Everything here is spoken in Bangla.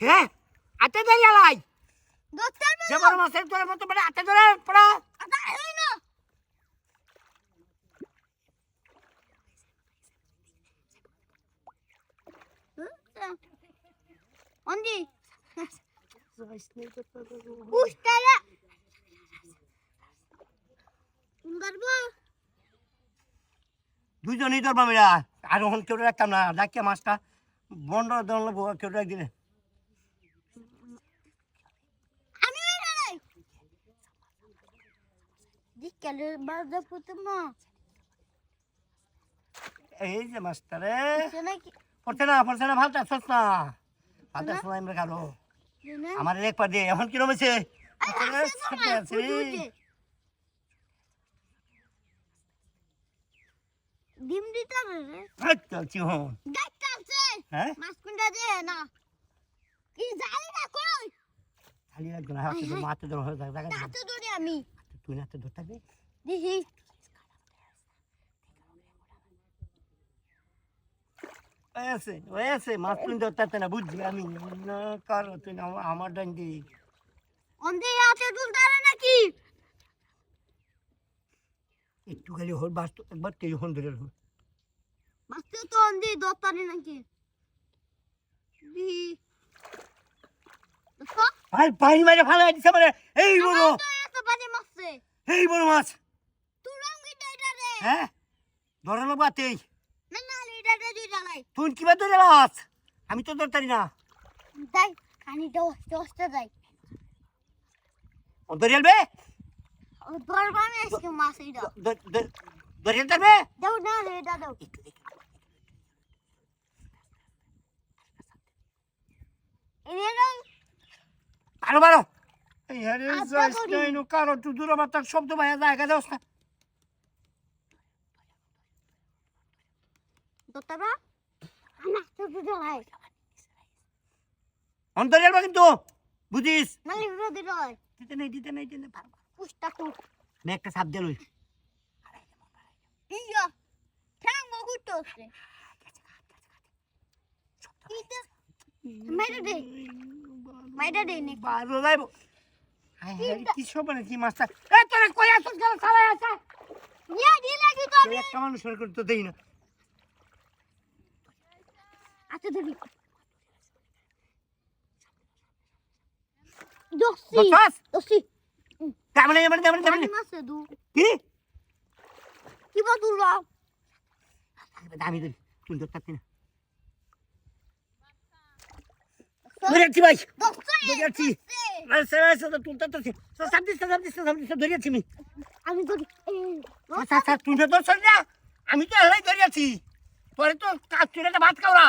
হ্যাঁ আতে ধরে আলাই যে বড় মাছের তোর মতো মানে আতে ধরে পড়া Ustala. Ungarbo. দুজনেই ধরবা মেরা আর ওখান কেউ রাখতাম না ডাকিয়া মাছটা বন্ড দল কেউ রাখ দিলে আমি ওই নাই দিকালে বাজা পুতমা এই যে মাছটা রে নাকি পড়ছে না পড়ছে না ভালটা আসছ না ভালটা শোনাই আমরা কালো আমার এক পা দিয়ে এখন কিরম হয়েছে। ডিম দিতে হবে রে। এই চলছি দেখতে আছে হ্যাঁ? মাছ দে না। কি জানি না কই? খালি না হাতে ধরো হাতে ধরো আমি। তুই না তো ধরতে হবে আছে ওই আছে মাছ তুই ধরতে না বুঝছি আমি। না কারও তুই আমার ডান দি অন্ধে আছে তুলতে নাকি? একটু খালি হল বাস একবার তেল হন ধরে হল মাছতে তো অন্ধে দত্তারে নাকি? ভাই পানি মারে ভালো দিছে মানে এই বড় পানি মারছে। এই বড় মাছ। তুলাম কি এটা রে। হ্যাঁ? ধরালো বাতেই না না তুই কিবা ধরে লাস আমি তো ধরতারি না। তাই খানি দশটা যাই ও ধরে আলবে ধরবা আমি আজকে মাছ এইটা। ধরে আলবে দাও না রে দাও। আরও বারো এই আচ্ছা, যাইস করি। তুই দূর আমার তার শব্দ ভাইয়া জায়গা দাও দত্তারা তো দুই ডালাই অন ধরে কিন্তু বুঝিস? না লিখে দুই ডালাই দিতে নেই দিতে নেই দিতে পারব পুষ্টা তো না একটা সাপ দিয়ে লই ইয়া ঠ্যাং মগুট হচ্ছে ইতে মাইরা দে। মাইরা দে নে। বারো যাইব। রে, কি সব মানে কি মাছটা এ তোরে কই আসছ গেল সারাই আছে ইয়া তো একটা মানুষের করে তো দেই না। আচ্ছা ধরি দোসি দশাস দোসি তেমন তেমন তেমন তেমন দু। কি? কি বদুলা না। ধরেছি ভাই। ধরেছি আচ্ছা আচ্ছা আমি তো হেলাই ধরেছি পরে তো কাজ ভাত খাওয়া